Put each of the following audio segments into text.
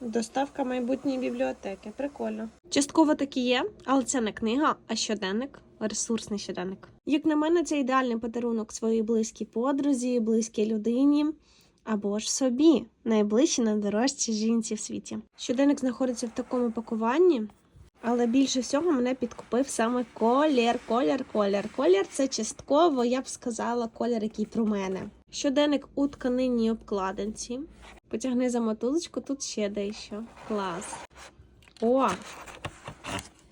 Доставка майбутньої бібліотеки. Прикольно. Частково такі є, але це не книга, а щоденник, ресурсний щоденник. Як на мене, це ідеальний подарунок своїй близькій подрузі, близькій людині. Або ж собі, найближчій найдорожчій жінці в світі. Щоденник знаходиться в такому пакуванні, але більше всього мене підкупив саме колір, колір, колір. Колір це частково, я б сказала, колір, який про мене. Щоденник у тканинній обкладинці. Потягни за мотузочку, тут ще дещо. Клас. О!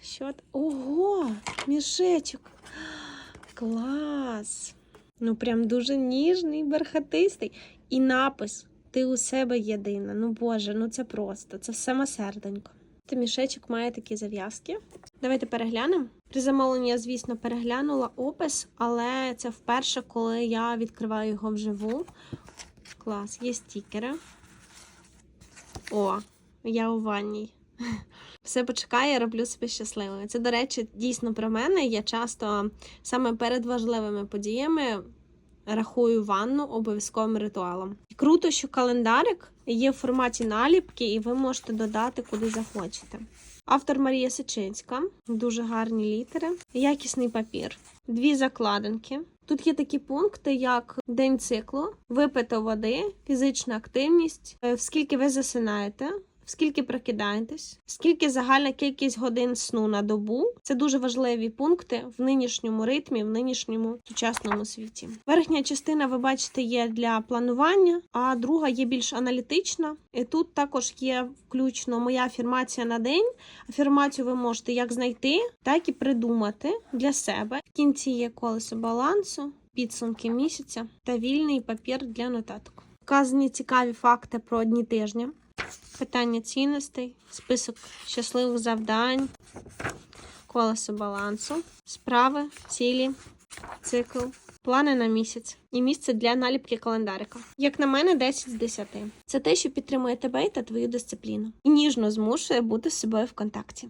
Що? Ого! Мішечок. Клас! Ну, прям дуже ніжний, бархатистий. І напис Ти у себе єдина. Ну боже, ну це просто, це саме серденько. Та мішечок має такі зав'язки. Давайте переглянемо. При замовленні я, звісно, переглянула опис, але це вперше, коли я відкриваю його вживу. Клас, є стікери. О, я у ванній. Все почекає, я роблю себе щасливою. Це, до речі, дійсно про мене. Я часто саме перед важливими подіями рахую ванну обов'язковим ритуалом. Круто, що календарик є в форматі наліпки, і ви можете додати куди захочете. Автор Марія Сичинська, дуже гарні літери, якісний папір, дві закладинки. Тут є такі пункти, як день циклу, випито води, фізична активність, е, скільки ви засинаєте, скільки прокидаєтесь, скільки загальна кількість годин сну на добу. Це дуже важливі пункти в нинішньому ритмі, в нинішньому сучасному світі. Верхня частина, ви бачите, є для планування, а друга є більш аналітична. І тут також є включно моя афірмація на день. Афірмацію ви можете як знайти, так і придумати для себе. В кінці є колесо балансу, підсумки місяця та вільний папір для нотаток. Вказані цікаві факти про дні тижня, питання цінностей, список щасливих завдань, колесо балансу, справи, цілі, цикл, плани на місяць і місце для наліпки календарика. Як на мене, 10 з 10. Це те, що підтримує тебе та твою дисципліну і ніжно змушує бути з собою в контакті.